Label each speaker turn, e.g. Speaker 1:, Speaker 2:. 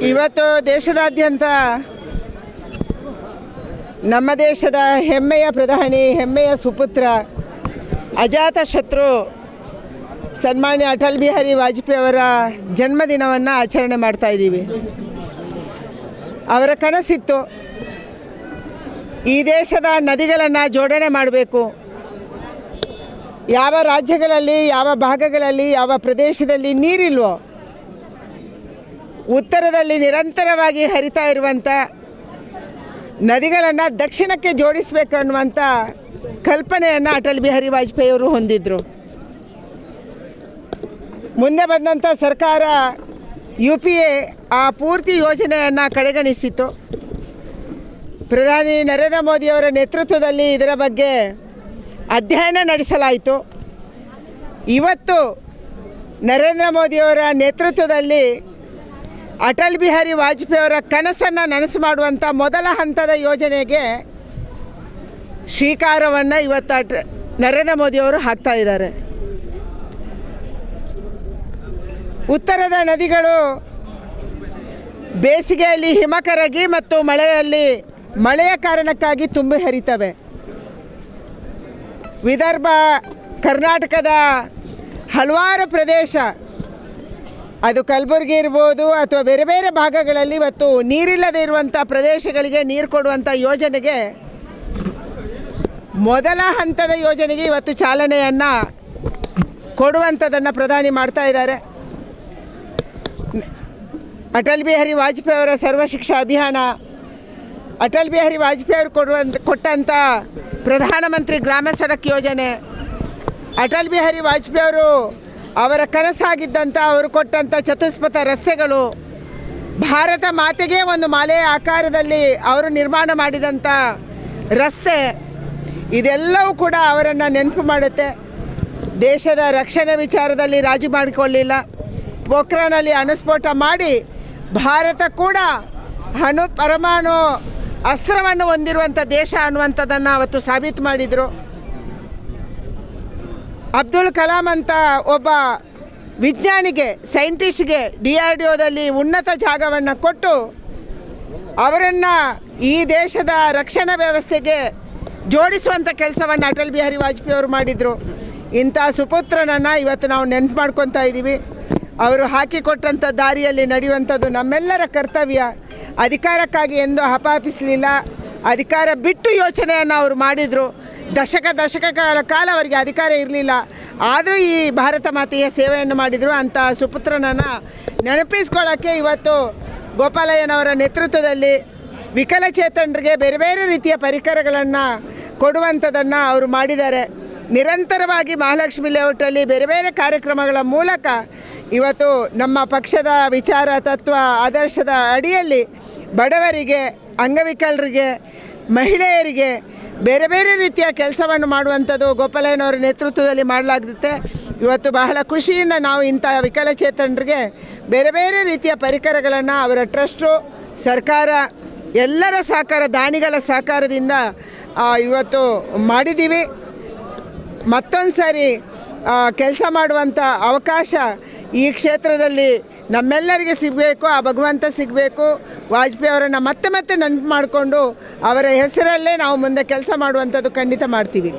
Speaker 1: ಇವತ್ತು ದೇಶದಾದ್ಯಂತ ನಮ್ಮ ದೇಶದ ಹೆಮ್ಮೆಯ ಪ್ರಧಾನಿ, ಹೆಮ್ಮೆಯ ಸುಪುತ್ರ, ಅಜಾತ ಶತ್ರು ಸನ್ಮಾನ್ಯ ಅಟಲ್ ಬಿಹಾರಿ ವಾಜಪೇಯಿ ಅವರ ಜನ್ಮದಿನವನ್ನು ಆಚರಣೆ ಮಾಡ್ತಾ ಇದ್ದೀವಿ. ಅವರ ಕನಸಿತ್ತು. ಈ ದೇಶದ ನದಿಗಳನ್ನು ಜೋಡಣೆ ಮಾಡಬೇಕು. ಯಾವ ರಾಜ್ಯಗಳಲ್ಲಿ, ಯಾವ ಭಾಗಗಳಲ್ಲಿ, ಯಾವ ಪ್ರದೇಶದಲ್ಲಿ ನೀರಿಲ್ವೋ ಉತ್ತರದಲ್ಲಿ ನಿರಂತರವಾಗಿ ಹರಿತಾ ಇರುವಂಥ ನದಿಗಳನ್ನು ದಕ್ಷಿಣಕ್ಕೆ ಜೋಡಿಸಬೇಕು ಅನ್ನುವಂಥ ಕಲ್ಪನೆಯನ್ನು ಅಟಲ್ ಬಿಹಾರಿ ವಾಜಪೇಯಿ ಅವರು ಹೊಂದಿದ್ರು. ಮುಂದೆ ಬಂದಂಥ ಸರ್ಕಾರ ಯು ಪಿ ಎ ಆ ಪೂರ್ತಿ ಯೋಜನೆಯನ್ನು ಕಡೆಗಣಿಸಿತ್ತು. ಪ್ರಧಾನಿ ನರೇಂದ್ರ ಮೋದಿಯವರ ನೇತೃತ್ವದಲ್ಲಿ ಇದರ ಬಗ್ಗೆ ಅಧ್ಯಯನ ನಡೆಸಲಾಯಿತು. ಇವತ್ತು ನರೇಂದ್ರ ಮೋದಿಯವರ ನೇತೃತ್ವದಲ್ಲಿ ಅಟಲ್ ಬಿಹಾರಿ ವಾಜಪೇಯಿ ಅವರ ಕನಸನ್ನು ನನಸು ಮಾಡುವಂಥ ಮೊದಲ ಹಂತದ ಯೋಜನೆಗೆ ಶ್ರೀಕಾರವನ್ನು ಇವತ್ತು ಅಟ್ ನರೇಂದ್ರ ಮೋದಿಯವರು ಹಾಕ್ತಾ ಇದ್ದಾರೆ. ಉತ್ತರದ ನದಿಗಳು ಬೇಸಿಗೆಯಲ್ಲಿ ಹಿಮಕರಗಿ ಮತ್ತು ಮಳೆಯಲ್ಲಿ ಮಳೆಯ ಕಾರಣಕ್ಕಾಗಿ ತುಂಬಿ ಹರಿತವೆ. ವಿದರ್ಭ, ಕರ್ನಾಟಕದ ಹಲವಾರು ಪ್ರದೇಶ ಅದು ಕಲಬುರಗಿ ಇರ್ಬೋದು ಅಥವಾ ಬೇರೆ ಬೇರೆ ಭಾಗಗಳಲ್ಲಿ ಇವತ್ತು ನೀರಿಲ್ಲದೆ ಇರುವಂಥ ಪ್ರದೇಶಗಳಿಗೆ ನೀರು ಕೊಡುವಂಥ ಯೋಜನೆಗೆ ಮೊದಲ ಹಂತದ ಯೋಜನೆಗೆ ಇವತ್ತು ಚಾಲನೆಯನ್ನು ಕೊಡುವಂಥದ್ದನ್ನು ಪ್ರಧಾನಿ ಮಾಡ್ತಾ ಇದ್ದಾರೆ. ಅಟಲ್ ಬಿಹಾರಿ ವಾಜಪೇಯಿ ಅವರ ಸರ್ವ ಶಿಕ್ಷಾ ಅಭಿಯಾನ, ಅಟಲ್ ಬಿಹಾರಿ ವಾಜಪೇಯಿ ಅವರು ಕೊಡುವಂಥ ಕೊಟ್ಟಂಥ ಪ್ರಧಾನಮಂತ್ರಿ ಗ್ರಾಮ ಸಡಕ್ ಯೋಜನೆ, ಅಟಲ್ ಬಿಹಾರಿ ವಾಜಪೇಯಿ ಅವರು ಅವರ ಕನಸಾಗಿದ್ದಂಥ ಅವರು ಕೊಟ್ಟಂಥ ಚತುಷ್ಪಥ ರಸ್ತೆಗಳು ಭಾರತ ಮಾತೆಗೆ ಒಂದು ಮಾಲೆಯ ಆಕಾರದಲ್ಲಿ ಅವರು ನಿರ್ಮಾಣ ಮಾಡಿದಂಥ ರಸ್ತೆ, ಇದೆಲ್ಲವೂ ಕೂಡ ಅವರನ್ನು ನೆನಪು ಮಾಡುತ್ತೆ. ದೇಶದ ರಕ್ಷಣೆ ವಿಚಾರದಲ್ಲಿ ರಾಜಿ ಮಾಡಿಕೊಳ್ಳಿಲ್ಲ. ಪೋಖ್ರಾನಲ್ಲಿ ಅಣುಸ್ಫೋಟ ಮಾಡಿ ಭಾರತ ಕೂಡ ಅಣು, ಪರಮಾಣು ಅಸ್ತ್ರವನ್ನು ಹೊಂದಿರುವಂಥ ದೇಶ ಅನ್ನುವಂಥದ್ದನ್ನು ಅವತ್ತು ಸಾಬೀತು ಮಾಡಿದರು. ಅಬ್ದುಲ್ ಕಲಾಂ ಅಂತ ಒಬ್ಬ ವಿಜ್ಞಾನಿಗೆ, ಸೈಂಟಿಸ್ಟ್ಗೆ, ಡಿ ಆರ್ ಡಿ ಒದಲ್ಲಿ ಉನ್ನತ ಜಾಗವನ್ನು ಕೊಟ್ಟು ಅವರನ್ನು ಈ ದೇಶದ ರಕ್ಷಣಾ ವ್ಯವಸ್ಥೆಗೆ ಜೋಡಿಸುವಂಥ ಕೆಲಸವನ್ನು ಅಟಲ್ ಬಿಹಾರಿ ವಾಜಪೇಯಿ ಅವರು ಮಾಡಿದರು. ಇಂಥ ಸುಪುತ್ರನನ್ನು ಇವತ್ತು ನಾವು ನೆನಪು ಮಾಡ್ಕೊತಾ ಇದ್ದೀವಿ ಅವರು ಹಾಕಿಕೊಟ್ಟಂಥ ದಾರಿಯಲ್ಲಿ ನಡೆಯುವಂಥದ್ದು ನಮ್ಮೆಲ್ಲರ ಕರ್ತವ್ಯ. ಅಧಿಕಾರಕ್ಕಾಗಿ ಎಂದು ಹಪಾಪಿಸಲಿಲ್ಲ. ಅಧಿಕಾರ ಬಿಟ್ಟು ಯೋಚನೆಯನ್ನು ಅವರು ಮಾಡಿದರು. ದಶಕ ದಶಕಗಳ ಕಾಲ ಅವರಿಗೆ ಅಧಿಕಾರ ಇರಲಿಲ್ಲ. ಆದರೂ ಈ ಭಾರತ ಮಾತೆಯ ಸೇವೆಯನ್ನು ಮಾಡಿದರು ಅಂಥ ಸುಪುತ್ರನನ್ನು ನೆನಪಿಸ್ಕೊಳ್ಳೋಕ್ಕೆ ಇವತ್ತು ಗೋಪಾಲಯ್ಯನವರ ನೇತೃತ್ವದಲ್ಲಿ ವಿಕಲಚೇತನರಿಗೆ ಬೇರೆ ಬೇರೆ ರೀತಿಯ ಪರಿಕರಗಳನ್ನು ಕೊಡುವಂಥದ್ದನ್ನು ಅವರು ಮಾಡಿದ್ದಾರೆ. ನಿರಂತರವಾಗಿ ಮಹಾಲಕ್ಷ್ಮಿ ಲೇಔಟಲ್ಲಿ ಬೇರೆ ಬೇರೆ ಕಾರ್ಯಕ್ರಮಗಳ ಮೂಲಕ ಇವತ್ತು ನಮ್ಮ ಪಕ್ಷದ ವಿಚಾರ ತತ್ವ ಆದರ್ಶದ ಅಡಿಯಲ್ಲಿ ಬಡವರಿಗೆ, ಅಂಗವಿಕಲರಿಗೆ ಮಹಿಳೆಯರಿಗೆ ಬೇರೆ ಬೇರೆ ರೀತಿಯ ಕೆಲಸವನ್ನು ಮಾಡುವಂಥದ್ದು ಗೋಪಾಲಯ್ಯನವರ ನೇತೃತ್ವದಲ್ಲಿ ಮಾಡಲಾಗುತ್ತೆ. ಇವತ್ತು ಬಹಳ ಖುಷಿಯಿಂದ ನಾವು ಇಂಥ ವಿಕಲಚೇತನರಿಗೆ ಬೇರೆ ಬೇರೆ ರೀತಿಯ ಪರಿಕರಗಳನ್ನು ಅವರ ಟ್ರಸ್ಟು, ಸರ್ಕಾರ, ಎಲ್ಲರ ಸಹಕಾರ, ದಾನಿಗಳ ಸಹಕಾರದಿಂದ ಇವತ್ತು ಮಾಡಿದ್ದೀವಿ. ಮತ್ತೊಂದು ಸಾರಿ ಕೆಲಸ ಮಾಡುವಂಥ ಅವಕಾಶ ಈ ಕ್ಷೇತ್ರದಲ್ಲಿ ನಮ್ಮೆಲ್ಲರಿಗೆ ಸಿಗಬೇಕು, ಆ ಭಗವಂತ ಸಿಗಬೇಕು. ವಾಜಪೇಯಿ ಅವರನ್ನು ಮತ್ತೆ ಮತ್ತೆ ನೆನಪು ಮಾಡಿಕೊಂಡು ಅವರ ಹೆಸರಲ್ಲೇ ನಾವು ಮುಂದೆ ಕೆಲಸ ಮಾಡುವಂಥದ್ದು ಖಂಡಿತ ಮಾಡ್ತೀವಿ.